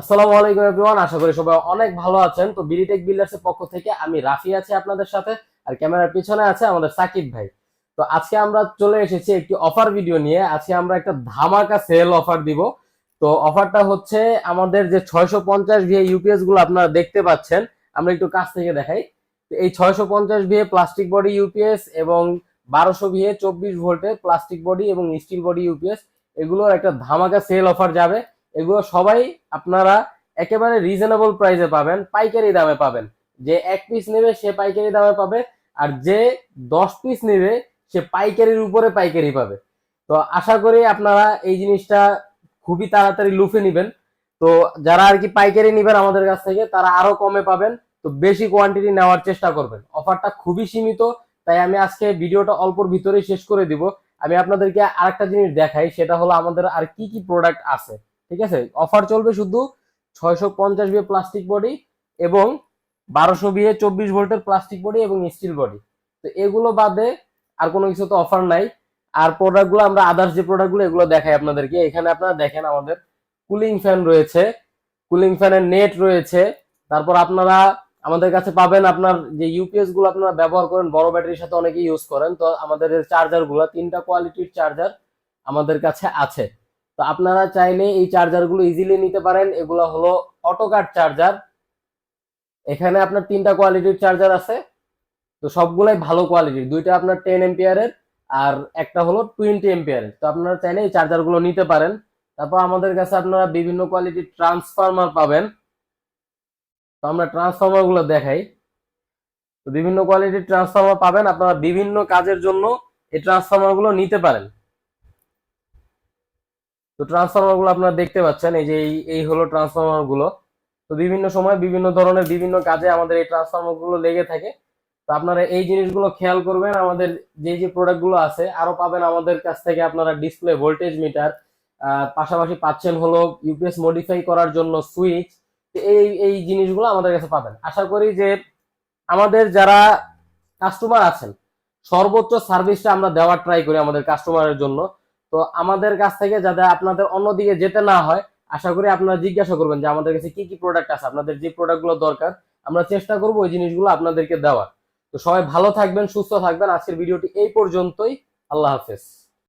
আসসালামু আলাইকুম এভরিওয়ান আশা করি সবাই অনেক ভালো আছেন। তো বিডিটেক বিল্ডার্স পক্ষ থেকে আমি রাফি আছি আপনাদের সাথে আর ক্যামেরার পিছনে আছে আমাদের সাকিব ভাই। তো আজকে আমরা চলে এসেছি একটি অফার ভিডিও নিয়ে। আজকে আমরা একটা ধামাকা সেল অফার দিব। তো অফারটা হচ্ছে আমাদের যে ছয়শো পঞ্চাশ ভিএ ইউপিএসগুলো আপনারা দেখতে পাচ্ছেন, আমরা একটু কাছ থেকে দেখাই। তো এই ছয়শো পঞ্চাশ ভিএ প্লাস্টিক বডি ইউপিএস এবং বারোশো ভিএ চব্বিশ ভোল্টের প্লাস্টিক বডি এবং স্টিল বডি ইউপিএস এগুলোর একটা ধামাকা সেল অফার যাবে। এগুলো সবাই আপনারা একেবারে রিজনেবল প্রাইসে পাবেন, পাইকারি দামে পাবেন। যে এক পিস নেবে, সে পাইকারি দামে পাবে, আর যে দশ পিস নেবে, সে পাইকারির উপরে পাইকারি পাবে। তো আশা করি আপনারা এই জিনিসটা খুবই তাড়াতাড়ি লুফে নেবেন। তো যারা আর কি পাইকারি নেবেন আমাদের কাছ থেকে, তারা আরও কমে পাবেন। তো বেশি কোয়ান্টিটি নেওয়ার চেষ্টা করবেন। অফারটা খুবই সীমিত, তাই আমি আজকে ভিডিওটা অল্পর ভিতরেই শেষ করে দিব। আমি আপনাদেরকে আরেকটা জিনিস দেখাই, সেটা হলো আমাদের আর কি কি প্রোডাক্ট আছে। ঠিক আছে? অফার চলবে শুধু ছয়শো পঞ্চাশ বিয়ে প্লাস্টিক বডি এবং বারোশো বিয়ে চব্বিশ ভোল্টের প্লাস্টিক বডি এবং স্টিল বডি তো এগুলো বাদে আর কোনো কিছু তো অফার নাই। আর প্রোডাক্টগুলো আমরা আদার্স যে প্রোডাক্টগুলো এগুলো দেখাই আপনাদেরকে। এখানে আপনারা দেখেন আমাদের কুলিং ফ্যান রয়েছে কুলিং ফ্যানের নেট রয়েছে। তারপর আপনারা আমাদের কাছে পাবেন আপনার যে ইউপিএসগুলো আপনারা ব্যবহার করেন, বড় ব্যাটারির সাথে অনেকে ইউজ করেন। তো আমাদের চার্জারগুলো, তিনটা কোয়ালিটির চার্জার আমাদের কাছে আছে। তো আপনারা চাইলে এই চার্জারগুলো ইজিলি নিতে পারেন। এগুলো হলো অটোকাট চার্জার এখানে আপনার তিনটা কোয়ালিটির চার্জার আছে। তো সবগুলাই ভালো কোয়ালিটির দুইটা আপনার টেন এম্পিয়ারের আর একটা হলো টোয়েন্টি এম্পিয়ারের তো আপনারা চাইলে এই চার্জারগুলো নিতে পারেন। তারপর আমাদের কাছে আপনারা বিভিন্ন কোয়ালিটির ট্রান্সফরমার পাবেন। তো আমরা ট্রান্সফরমারগুলো দেখাই। তো বিভিন্ন কোয়ালিটির ট্রান্সফরমার পাবেন। আপনারা বিভিন্ন কাজের জন্য এই ট্রান্সফরমারগুলো নিতে পারেন। তো ট্রান্সফরমারগুলো আপনারা দেখতে পাচ্ছেন, এই যে এই- হলো ট্রান্সফরমারগুলো। তো বিভিন্ন সময় বিভিন্ন ধরনের বিভিন্ন কাজে আমাদের এই ট্রান্সফরমারগুলো লেগে থাকে। তো আপনারা এই জিনিসগুলো খেয়াল করবেন, আমাদের যে যে প্রোডাক্টগুলো আছে, আরও পাবেন আমাদের কাছ থেকে আপনারা ডিসপ্লে ভোল্টেজ মিটার পাশাপাশি পাচ্ছেন হলো ইউপিএস মডিফাই করার জন্য সুইচ এই এই জিনিসগুলো আমাদের কাছে পাবেন। আশা করি যে আমাদের যারা কাস্টমার আছেন, সর্বোচ্চ সার্ভিসটা আমরা দেওয়ার ট্রাই করি আমাদের কাস্টমারের জন্য। তো আমাদের কাছ থেকে যাতে আপনাদের অন্যদিকে যেতে না হয়, আশা করি আপনারা জিজ্ঞাসা করবেন যে আমাদের কাছে কি কি প্রোডাক্ট আছে, আপনাদের যে প্রোডাক্টগুলো দরকার, আমরা চেষ্টা করব ওই জিনিসগুলো আপনাদেরকে দেওয়ার। তো সবাই ভালো থাকবেন, সুস্থ থাকবেন। আজকের ভিডিওটি এই পর্যন্তই। আল্লাহ হাফেজ।